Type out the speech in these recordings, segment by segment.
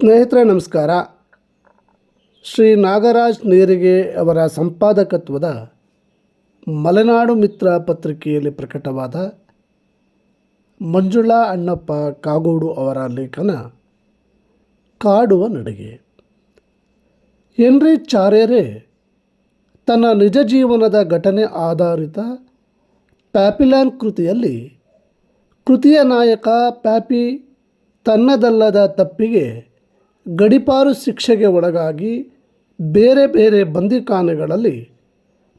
ಸ್ನೇಹಿತರೆ, ನಮಸ್ಕಾರ. ಶ್ರೀ ನಾಗರಾಜ್ ನೇರಿಗೆ ಅವರ ಸಂಪಾದಕತ್ವದ ಮಲೆನಾಡು ಮಿತ್ರ ಪತ್ರಿಕೆಯಲ್ಲಿ ಪ್ರಕಟವಾದ ಮಂಜುಳಾ ಅಣ್ಣಪ್ಪ ಕಾಗೋಡು ಅವರ ಲೇಖನ ಕಾಡುವ ನಡಿಗೆ. ಹೆನ್ರಿ ಚಾರ್ಯರೇ, ತನ್ನ ನಿಜ ಜೀವನದ ಘಟನೆ ಆಧಾರಿತ ಪ್ಯಾಪಿಲ್ಯಾನ್ ಕೃತಿಯಲ್ಲಿ ಕೃತಿಯ ನಾಯಕ ಪ್ಯಾಪಿ ತನ್ನದಲ್ಲದ ತಪ್ಪಿಗೆ ಗಡಿಪಾರು ಶಿಕ್ಷೆಗೆ ಒಳಗಾಗಿ ಬೇರೆ ಬೇರೆ ಬಂದಿಖಾನೆಗಳಲ್ಲಿ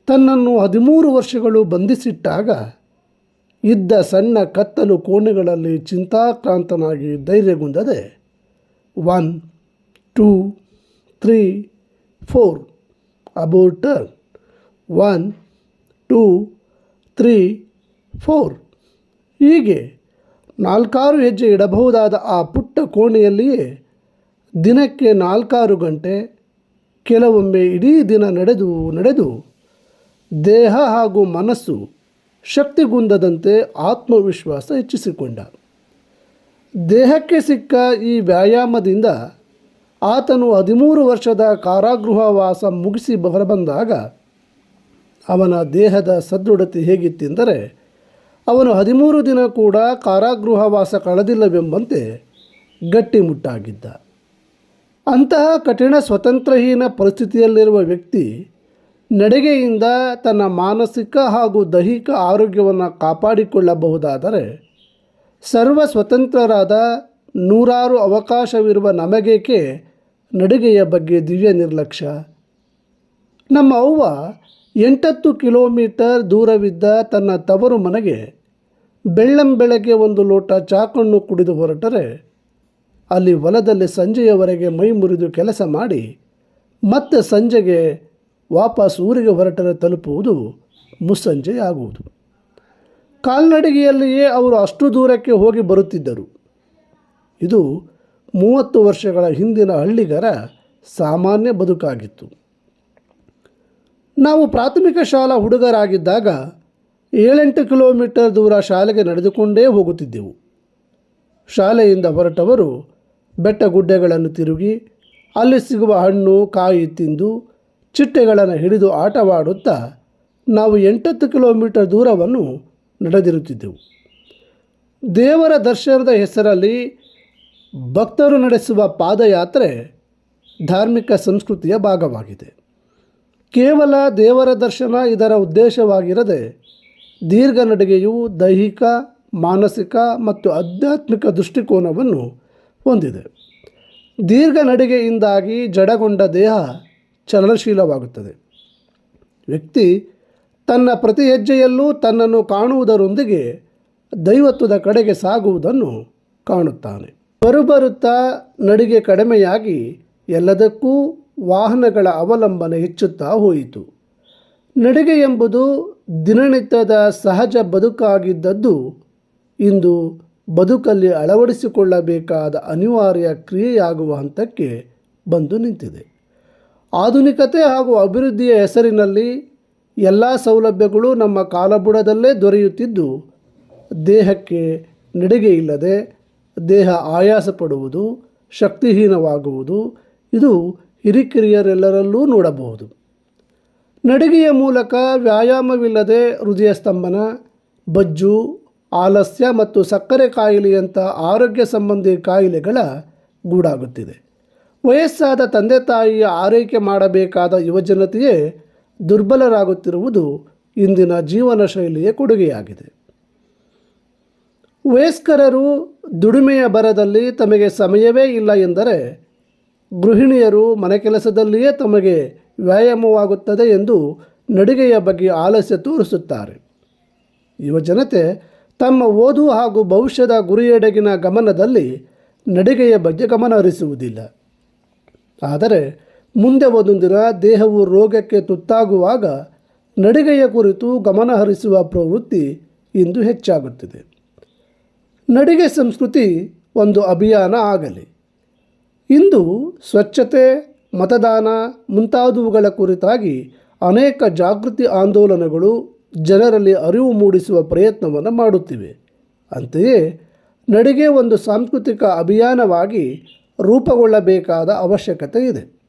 ತನ್ನನ್ನು ಹದಿಮೂರು ವರ್ಷಗಳು ಬಂಧಿಸಿಟ್ಟಾಗ ಇದ್ದ ಸಣ್ಣ ಕತ್ತಲು ಕೋಣೆಗಳಲ್ಲಿ ಚಿಂತಾಕ್ರಾಂತನಾಗಿ ಧೈರ್ಯಗುಂದದೆ one, two, three, four, about turn, one, two, three, four. ಹೀಗೆ ನಾಲ್ಕಾರು ಹೆಜ್ಜೆ ಇಡಬಹುದಾದ ಆ ಪುಟ್ಟ ಕೋಣೆಯಲ್ಲಿಯೇ ದಿನಕ್ಕೆ ನಾಲ್ಕಾರು ಗಂಟೆ, ಕೆಲವೊಮ್ಮೆ ಇಡೀ ದಿನ ನಡೆದು ನಡೆದು ದೇಹ ಹಾಗೂ ಮನಸ್ಸು ಶಕ್ತಿಗುಂದದಂತೆ ಆತ್ಮವಿಶ್ವಾಸ ಹೆಚ್ಚಿಸಿಕೊಂಡ. ದೇಹಕ್ಕೆ ಸಿಕ್ಕ ಈ ವ್ಯಾಯಾಮದಿಂದ ಆತನು ಹದಿಮೂರು ವರ್ಷದ ಕಾರಾಗೃಹವಾಸ ಮುಗಿಸಿ ಹೊರಬಂದಾಗ ಅವನ ದೇಹದ ಸದೃಢತೆ ಹೇಗಿತ್ತೆಂದರೆ ಅವನು ಹದಿಮೂರು ದಿನ ಕೂಡ ಕಾರಾಗೃಹವಾಸ ಕಳೆದಿಲ್ಲವೆಂಬಂತೆ ಗಟ್ಟಿಮುಟ್ಟಾಗಿದ್ದ. ಅಂತಹ ಕಠಿಣ ಸ್ವತಂತ್ರಹೀನ ಪರಿಸ್ಥಿತಿಯಲ್ಲಿರುವ ವ್ಯಕ್ತಿ ನಡಿಗೆಯಿಂದ ತನ್ನ ಮಾನಸಿಕ ಹಾಗೂ ದೈಹಿಕ ಆರೋಗ್ಯವನ್ನು ಕಾಪಾಡಿಕೊಳ್ಳಬಹುದಾದರೆ ಸರ್ವ ಸ್ವತಂತ್ರರಾದ ನೂರಾರು ಅವಕಾಶವಿರುವ ನಮಗೇಕೆ ನಡಿಗೆಯ ಬಗ್ಗೆ ದಿವ್ಯ ನಿರ್ಲಕ್ಷ್ಯ. ನಮ್ಮ ಅವ್ವ ಎಂಟತ್ತು ಕಿಲೋಮೀಟರ್ ದೂರವಿದ್ದ ತನ್ನ ತವರು ಮನೆಗೆ ಬೆಳ್ಳಂಬೆಳಗ್ಗೆ ಒಂದು ಲೋಟ ಚಾಕಣ್ಣು ಕುಡಿದು ಹೊರಟರೆ ಅಲ್ಲಿ ಹೊಲದಲ್ಲಿ ಸಂಜೆಯವರೆಗೆ ಮೈ ಮುರಿದು ಕೆಲಸ ಮಾಡಿ ಮತ್ತೆ ಸಂಜೆಗೆ ವಾಪಸ್ ಊರಿಗೆ ಹೊರಟರೆ ತಲುಪುವುದು ಮುಸ್ಸಂಜೆಯಾಗುವುದು. ಕಾಲ್ನಡಿಗೆಯಲ್ಲಿಯೇ ಅವರು ಅಷ್ಟು ದೂರಕ್ಕೆ ಹೋಗಿ ಬರುತ್ತಿದ್ದರು. ಇದು ಮೂವತ್ತು ವರ್ಷಗಳ ಹಿಂದಿನ ಹಳ್ಳಿಗರ ಸಾಮಾನ್ಯ ಬದುಕಾಗಿತ್ತು. ನಾವು ಪ್ರಾಥಮಿಕ ಶಾಲಾ ಹುಡುಗರಾಗಿದ್ದಾಗ ಏಳೆಂಟು ಕಿಲೋಮೀಟರ್ ದೂರ ಶಾಲೆಗೆ ನಡೆದುಕೊಂಡೇ ಹೋಗುತ್ತಿದ್ದೆವು. ಶಾಲೆಯಿಂದ ಹೊರಟವರು ಬೆಟ್ಟ ಗುಡ್ಡೆಗಳನ್ನು ತಿರುಗಿ ಅಲ್ಲಿ ಸಿಗುವ ಹಣ್ಣು, ಕಾಯಿ ತಿಂದು ಚಿಟ್ಟೆಗಳನ್ನು ಹಿಡಿದು ಆಟವಾಡುತ್ತಾ ನಾವು ಎಂಟತ್ತು ಕಿಲೋಮೀಟರ್ ದೂರವನ್ನು ನಡೆದಿರುತ್ತಿದ್ದೆವು. ದೇವರ ದರ್ಶನದ ಹೆಸರಲ್ಲಿ ಭಕ್ತರು ನಡೆಸುವ ಪಾದಯಾತ್ರೆ ಧಾರ್ಮಿಕ ಸಂಸ್ಕೃತಿಯ ಭಾಗವಾಗಿದೆ. ಕೇವಲ ದೇವರ ದರ್ಶನ ಇದರ ಉದ್ದೇಶವಾಗಿರದೆ ದೀರ್ಘ ನಡಿಗೆಯು ದೈಹಿಕ, ಮಾನಸಿಕ ಮತ್ತು ಆಧ್ಯಾತ್ಮಿಕ ದೃಷ್ಟಿಕೋನವನ್ನು ಹೊಂದಿದೆ. ದೀರ್ಘ ನಡಿಗೆಯಿಂದಾಗಿ ಜಡಗೊಂಡ ದೇಹ ಚಲನಶೀಲವಾಗುತ್ತದೆ. ವ್ಯಕ್ತಿ ತನ್ನ ಪ್ರತಿ ಹೆಜ್ಜೆಯಲ್ಲೂ ತನ್ನನ್ನು ಕಾಣುವುದರೊಂದಿಗೆ ದೈವತ್ವದ ಕಡೆಗೆ ಸಾಗುವುದನ್ನು ಕಾಣುತ್ತಾನೆ. ಬರುಬರುತ್ತಾ ನಡಿಗೆ ಕಡಿಮೆಯಾಗಿ ಎಲ್ಲದಕ್ಕೂ ವಾಹನಗಳ ಅವಲಂಬನೆ ಹೆಚ್ಚುತ್ತಾ ಹೋಯಿತು. ನಡಿಗೆ ಎಂಬುದು ದಿನನಿತ್ಯದ ಸಹಜ ಬದುಕಾಗಿದ್ದದ್ದು ಇಂದು ಬದುಕಲ್ಲಿ ಅಳವಡಿಸಿಕೊಳ್ಳಬೇಕಾದ ಅನಿವಾರ್ಯ ಕ್ರಿಯೆಯಾಗುವ ಹಂತಕ್ಕೆ ಬಂದು ನಿಂತಿದೆ. ಆಧುನಿಕತೆ ಹಾಗೂ ಅಭಿವೃದ್ಧಿಯ ಹೆಸರಿನಲ್ಲಿ ಎಲ್ಲ ಸೌಲಭ್ಯಗಳು ನಮ್ಮ ಕಾಲಬುಡದಲ್ಲೇ ದೊರೆಯುತ್ತಿದ್ದು, ದೇಹಕ್ಕೆ ನಡಿಗೆ ಇಲ್ಲದೆ ದೇಹ ಆಯಾಸ ಪಡುವುದು ಶಕ್ತಿಹೀನವಾಗುವುದು, ಇದು ಹಿರಿಕಿರಿಯರೆಲ್ಲರಲ್ಲೂ ನೋಡಬಹುದು. ನಡಿಗೆಯ ಮೂಲಕ ವ್ಯಾಯಾಮವಿಲ್ಲದೆ ಹೃದಯ ಸ್ತಂಭನ ಬಜ್ಜು ಆಲಸ್ಯ ಮತ್ತು ಸಕ್ಕರೆ ಕಾಯಿಲೆಯಂಥ ಆರೋಗ್ಯ ಸಂಬಂಧಿ ಕಾಯಿಲೆಗಳ ಗೂಡಾಗುತ್ತಿದೆ. ವಯಸ್ಸಾದ ತಂದೆ ತಾಯಿಯ ಆರೈಕೆ ಮಾಡಬೇಕಾದ ಯುವಜನತೆಯೇ ದುರ್ಬಲರಾಗುತ್ತಿರುವುದು ಇಂದಿನ ಜೀವನ ಶೈಲಿಯ ಕೊಡುಗೆಯಾಗಿದೆ. ವಯಸ್ಕರರು ದುಡಿಮೆಯ ಬರದಲ್ಲಿ ತಮಗೆ ಸಮಯವೇ ಇಲ್ಲ ಎಂದರೆ ಗೃಹಿಣಿಯರು ಮನೆ ಕೆಲಸದಲ್ಲಿಯೇ ತಮಗೆ ವ್ಯಾಯಾಮವಾಗುತ್ತದೆ ಎಂದು ನಡಿಗೆಯ ಬಗ್ಗೆ ಆಲಸ್ಯ ತೋರಿಸುತ್ತಾರೆ. ಯುವಜನತೆ ತಮ್ಮ ಓದು ಹಾಗೂ ಭವಿಷ್ಯದ ಗುರಿಯೆಡೆಗಿನ ಗಮನದಲ್ಲಿ ನಡಿಗೆಯ ಬಗ್ಗೆ ಗಮನ ಹರಿಸುವುದಿಲ್ಲ. ಆದರೆ ಮುಂದೆ ಒಂದು ದಿನ ದೇಹವು ರೋಗಕ್ಕೆ ತುತ್ತಾಗುವಾಗ ನಡಿಗೆಯ ಕುರಿತು ಗಮನ ಹರಿಸುವ ಪ್ರವೃತ್ತಿ ಇಂದು ಹೆಚ್ಚಾಗುತ್ತಿದೆ. ನಡಿಗೆ ಸಂಸ್ಕೃತಿ ಒಂದು ಅಭಿಯಾನ ಆಗಲಿ. ಇಂದು ಸ್ವಚ್ಛತೆ, ಮತದಾನ ಮುಂತಾದವುಗಳ ಕುರಿತಾಗಿ ಅನೇಕ ಜಾಗೃತಿ ಆಂದೋಲನಗಳು ಜನರಲ್ಲಿ ಅರಿವು ಮೂಡಿಸುವ ಪ್ರಯತ್ನವನ್ನು ಮಾಡುತ್ತಿವೆ. ಅಂತೆಯೇ, ನಡಿಗೆ ಒಂದು ಸಾಂಸ್ಕೃತಿಕ ಅಭಿಯಾನವಾಗಿ ರೂಪುಗೊಳ್ಳಬೇಕಾದ ಅವಶ್ಯಕತೆ ಇದೆ.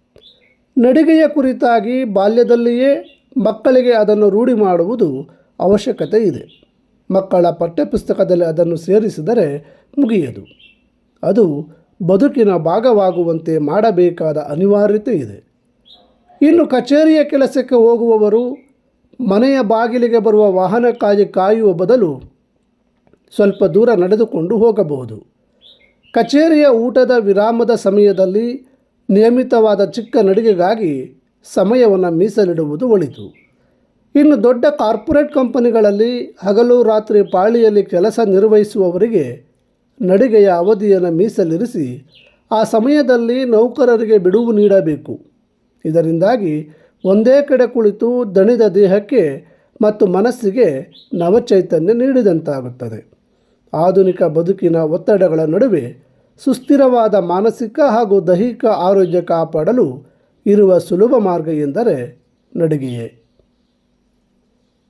ನಡಿಗೆಯ ಕುರಿತಾಗಿ ಬಾಲ್ಯದಲ್ಲಿಯೇ ಮಕ್ಕಳಿಗೆ ಅದನ್ನು ರೂಢಿ ಮಾಡುವುದು ಅವಶ್ಯಕತೆ ಇದೆ. ಮಕ್ಕಳ ಪಠ್ಯಪುಸ್ತಕದಲ್ಲಿ ಅದನ್ನು ಸೇರಿಸಿದರೆ ಮುಗಿಯದು. ಅದು ಬದುಕಿನ ಭಾಗವಾಗುವಂತೆ ಮಾಡಬೇಕಾದ ಅನಿವಾರ್ಯತೆ ಇದೆ. ಇನ್ನು ಕಚೇರಿಯ ಕೆಲಸಕ್ಕೆ ಹೋಗುವವರು ಮನೆಯ ಬಾಗಿಲಿಗೆ ಬರುವ ವಾಹನಕ್ಕಾಗಿ ಕಾಯುವ ಬದಲು ಸ್ವಲ್ಪ ದೂರ ನಡೆದುಕೊಂಡು ಹೋಗಬಹುದು. ಕಚೇರಿಯ ಊಟದ ವಿರಾಮದ ಸಮಯದಲ್ಲಿ ನಿಯಮಿತವಾದ ಚಿಕ್ಕ ನಡಿಗೆಗಾಗಿ ಸಮಯವನ್ನು ಮೀಸಲಿಡುವುದು ಒಳಿತು. ಇನ್ನು ದೊಡ್ಡ ಕಾರ್ಪೊರೇಟ್ ಕಂಪನಿಗಳಲ್ಲಿ ಹಗಲು ರಾತ್ರಿ ಪಾಳಿಯಲ್ಲಿ ಕೆಲಸ ನಿರ್ವಹಿಸುವವರಿಗೆ ನಡಿಗೆಯ ಅವಧಿಯನ್ನು ಮೀಸಲಿರಿಸಿ ಆ ಸಮಯದಲ್ಲಿ ನೌಕರರಿಗೆ ಬಿಡುವು ನೀಡಬೇಕು. ಇದರಿಂದಾಗಿ ಒಂದೇ ಕಡೆ ಕುಳಿತು ದಣಿದ ದೇಹಕ್ಕೆ ಮತ್ತು ಮನಸ್ಸಿಗೆ ನವಚೈತನ್ಯ ನೀಡಿದಂತಾಗುತ್ತದೆ. ಆಧುನಿಕ ಬದುಕಿನ ಒತ್ತಡಗಳ ನಡುವೆ ಸುಸ್ಥಿರವಾದ ಮಾನಸಿಕ ಹಾಗೂ ದೈಹಿಕ ಆರೋಗ್ಯ ಕಾಪಾಡಲು ಇರುವ ಸುಲಭ ಮಾರ್ಗ ಎಂದರೆ ನಡಿಗೆಯೇ.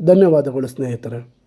ಧನ್ಯವಾದಗಳು ಸ್ನೇಹಿತರೆ.